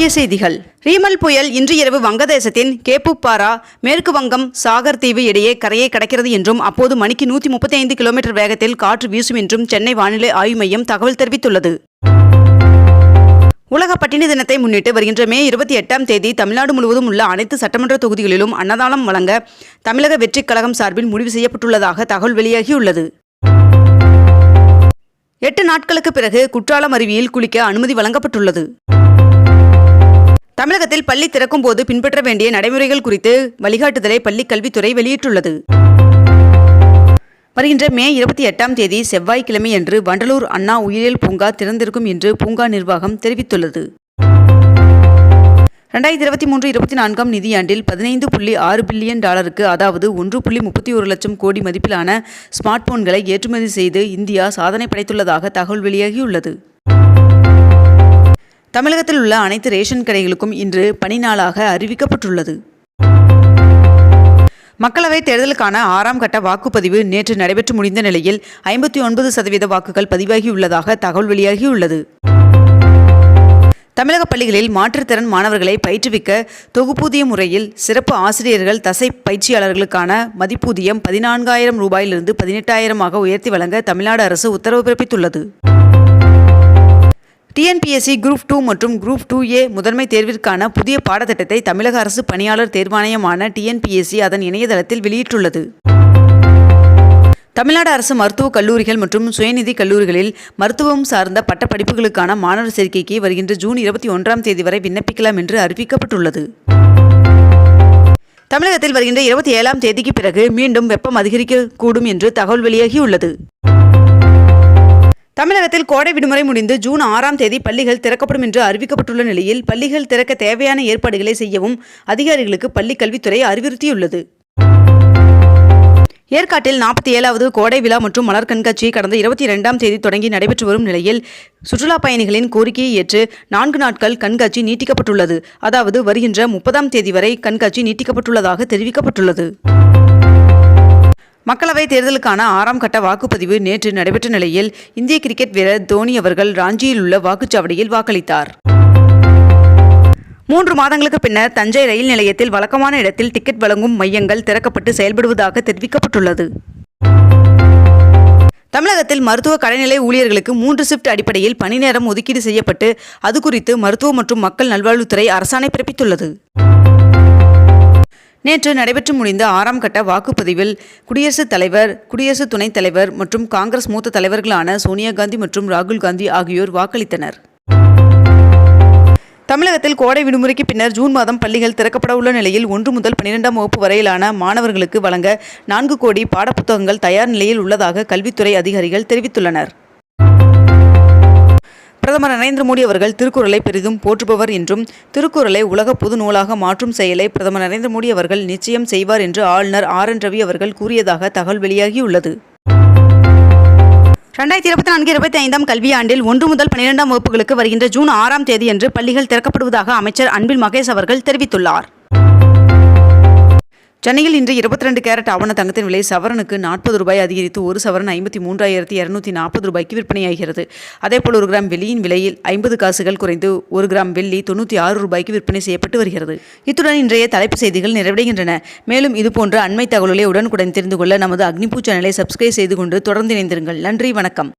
முக்கிய செய்திகள். ரீமல் புயல் இன்று இரவு வங்கதேசத்தின் கேப்புப்பாரா மேற்கு வங்கம் சாகர் தீவு இடையே கரையை கடக்கிறது என்றும் அப்போது மணிக்கு நூற்றி முப்பத்தி ஐந்து கிலோமீட்டர் வேகத்தில் காற்று வீசும் என்றும் சென்னை வானிலை ஆய்வு மையம் தகவல் தெரிவித்துள்ளது. உலக பட்டினி தினத்தை முன்னிட்டு வருகின்ற மே இருபத்தி எட்டாம் தேதி தமிழ்நாடு முழுவதும் உள்ள அனைத்து சட்டமன்ற தொகுதிகளிலும் அன்னதானம் வழங்க தமிழக வெற்றிக் கழகம் சார்பில் முடிவு செய்யப்பட்டுள்ளதாக தகவல் வெளியாகியுள்ளது. எட்டு நாட்களுக்கு பிறகு குற்றாலம் அருவியில் குளிக்க அனுமதி வழங்கப்பட்டுள்ளது. தமிழகத்தில் பள்ளி திறக்கும் போது பின்பற்ற வேண்டிய நடைமுறைகள் குறித்து வழிகாட்டுதலை பள்ளிக் கல்வித்துறை வெளியிட்டுள்ளது. வருகின்ற மே இருபத்தி எட்டாம் தேதி செவ்வாய்க்கிழமை அன்று வண்டலூர் அண்ணா உயிரியல் பூங்கா திறந்திருக்கும் என்று பூங்கா நிர்வாகம் தெரிவித்துள்ளது. ரெண்டாயிரத்தி இருபத்தி மூன்று இருபத்தி நான்காம் நிதியாண்டில் பதினைந்து புள்ளி ஆறு பில்லியன் டாலருக்கு அதாவது ஒன்று புள்ளி முப்பத்தி ஒரு லட்சம் கோடி மதிப்பிலான ஸ்மார்ட் போன்களை ஏற்றுமதி செய்து இந்தியா சாதனை படைத்துள்ளதாக தகவல் வெளியாகியுள்ளது. தமிழகத்தில் உள்ள அனைத்து ரேஷன் கடைகளுக்கும் இன்று பணி நாளாக அறிவிக்கப்பட்டுள்ளது. மக்களவைத் தேர்தலுக்கான ஆறாம் கட்ட வாக்குப்பதிவு நேற்று நடைபெற்று முடிந்த நிலையில் ஐம்பத்தி ஒன்பது சதவீத வாக்குகள் பதிவாகியுள்ளதாக தகவல் வெளியாகியுள்ளது. தமிழக பள்ளிகளில் மாற்றுத்திறன் மாணவர்களை பயிற்றுவிக்க தொகுப்பூதிய முறையில் சிறப்பு ஆசிரியர்கள் தசை பயிற்சியாளர்களுக்கான மதிப்பூதியம் பதினான்காயிரம் ரூபாயிலிருந்து பதினெட்டாயிரமாக உயர்த்தி வழங்க தமிழ்நாடு அரசு உத்தரவு பிறப்பித்துள்ளது. டிஎன்பிஎஸ்சி குரூப் டூ மற்றும் குரூப் டூ ஏ முதன்மை தேர்விற்கான புதிய பாடத்திட்டத்தை தமிழக அரசு பணியாளர் தேர்வாணையமான டிஎன்பிஎஸ்சி அதன் இணையதளத்தில் வெளியிட்டுள்ளது. தமிழ்நாடு அரசு மருத்துவக் கல்லூரிகள் மற்றும் சுயநிதி கல்லூரிகளில் மருத்துவம் சார்ந்த பட்டப்படிப்புகளுக்கான மாணவர் சேர்க்கைக்கு வருகின்ற ஜூன் இருபத்தி ஒன்றாம் தேதி வரை விண்ணப்பிக்கலாம் என்று அறிவிக்கப்பட்டுள்ளது. தமிழகத்தில் வருகின்ற இருபத்தி ஏழாம் தேதிக்கு பிறகு மீண்டும் வெப்பம் அதிகரிக்கக்கூடும் என்று தகவல் வெளியாகியுள்ளது. தமிழகத்தில் கோடை விடுமுறை முடிந்து ஜூன் ஆறாம் தேதி பள்ளிகள் திறக்கப்படும் என்று அறிவிக்கப்பட்டுள்ள நிலையில் பள்ளிகள் திறக்க தேவையான ஏற்பாடுகளை செய்யவும் அதிகாரிகளுக்கு பள்ளிக் கல்வித்துறை அறிவுறுத்தியுள்ளது. ஏற்காட்டில் நாற்பத்தி ஏழாவது கோடை விழா மற்றும் மலர் கண்காட்சி கடந்த இருபத்தி இரண்டாம் தேதி தொடங்கி நடைபெற்று வரும் நிலையில் சுற்றுலா பயணிகளின் கோரிக்கையை ஏற்று நான்கு நாட்கள் கண்காட்சி நீட்டிக்கப்பட்டுள்ளது. அதாவது வருகின்ற முப்பதாம் தேதி வரை கண்காட்சி நீட்டிக்கப்பட்டுள்ளதாக தெரிவிக்கப்பட்டுள்ளது. மக்களவைத் தேர்தலுக்கான ஆறாம் கட்ட வாக்குப்பதிவு நேற்று நடைபெற்ற நிலையில் இந்திய கிரிக்கெட் வீரர் தோனி அவர்கள் ராஞ்சியில் உள்ள வாக்குச்சாவடியில் வாக்களித்தார். மூன்று மாதங்களுக்கு பின்னர் தஞ்சை ரயில் நிலையத்தில் வழக்கமான இடத்தில் டிக்கெட் வழங்கும் மையங்கள் திறக்கப்பட்டு செயல்படுவதாக தெரிவிக்கப்பட்டுள்ளது. தமிழகத்தில் மருத்துவ கடைநிலை ஊழியர்களுக்கு மூன்று ஷிப்ட் அடிப்படையில் பணி நேரம் ஒதுக்கீடு செய்யப்பட்டு அது குறித்து மருத்துவ மற்றும் மக்கள் நல்வாழ்வுத்துறை அரசாணை பிறப்பித்துள்ளது. நேற்று நடைபெற்று முடிந்த ஆறாம் கட்ட வாக்குப்பதிவில் குடியரசுத் தலைவர் குடியரசு துணைத் தலைவர் மற்றும் காங்கிரஸ் மூத்த தலைவர்களான சோனியா காந்தி மற்றும் ராகுல் காந்தி ஆகியோர் வாக்களித்தனர். தமிழகத்தில் கோடை விடுமுறைக்கு பின்னர் ஜூன் மாதம் பள்ளிகள் திறக்கப்பட உள்ள நிலையில் ஒன்று முதல் பன்னிரெண்டாம் வகுப்பு வரையிலான மாணவர்களுக்கு வழங்க நான்கு கோடி பாடப்புத்தகங்கள் தயார் நிலையில் உள்ளதாக கல்வித்துறை அதிகாரிகள் தெரிவித்துள்ளனர். பிரதமர் நரேந்திர மோடி அவர்கள் திருக்குறளை பெரிதும் போற்றுபவர் என்றும் திருக்குறளை உலக பொது நூலாக மாற்றும் செயலை பிரதமர் நரேந்திர மோடி அவர்கள் நிச்சயம் செய்வார் என்று ஆளுநர் ஆர் என் ரவி அவர்கள் கூறியதாக தகவல் வெளியாகியுள்ளது. ரெண்டாயிரத்தி இருபத்தி நான்கு இருபத்தி ஐந்தாம் கல்வியாண்டில் ஒன்று முதல் பன்னிரெண்டாம் வகுப்புகளுக்கு வருகின்ற ஜூன் ஆறாம் தேதியன்று பள்ளிகள் திறக்கப்படுவதாக அமைச்சர் அன்பில் மகேஷ் அவர்கள் தெரிவித்துள்ளார். சென்னையில் இன்று இருபத்தி ரெண்டு கேரட் ஆவண தங்கத்தின் விலை சவரனுக்கு நாற்பது ரூபாய் அதிகரித்து ஒரு சவரன் ஐம்பத்தி மூன்றாயிரத்தி இரநூத்தி நாற்பது ரூபாய்க்கு விற்பனையாகிறது. அதேபோல் ஒரு கிராம் வெள்ளியின் விலையில் ஐம்பது காசுகள் குறைந்து ஒரு கிராம் வெள்ளி தொண்ணூற்றி ஆறு ரூபாய்க்கு விற்பனை செய்யப்பட்டு வருகிறது. இத்துடன் இன்றைய தலைப்பு செய்திகள் நிறைவடைகின்றன. மேலும் இதுபோன்ற அண்மை தகவல்களை உடனுக்குடன் தெரிந்து கொள்ள நமது அக்னிபூ சேனலை சப்ஸ்கிரைப் செய்து கொண்டு தொடர்ந்து இணைந்திருங்கள். நன்றி வணக்கம்.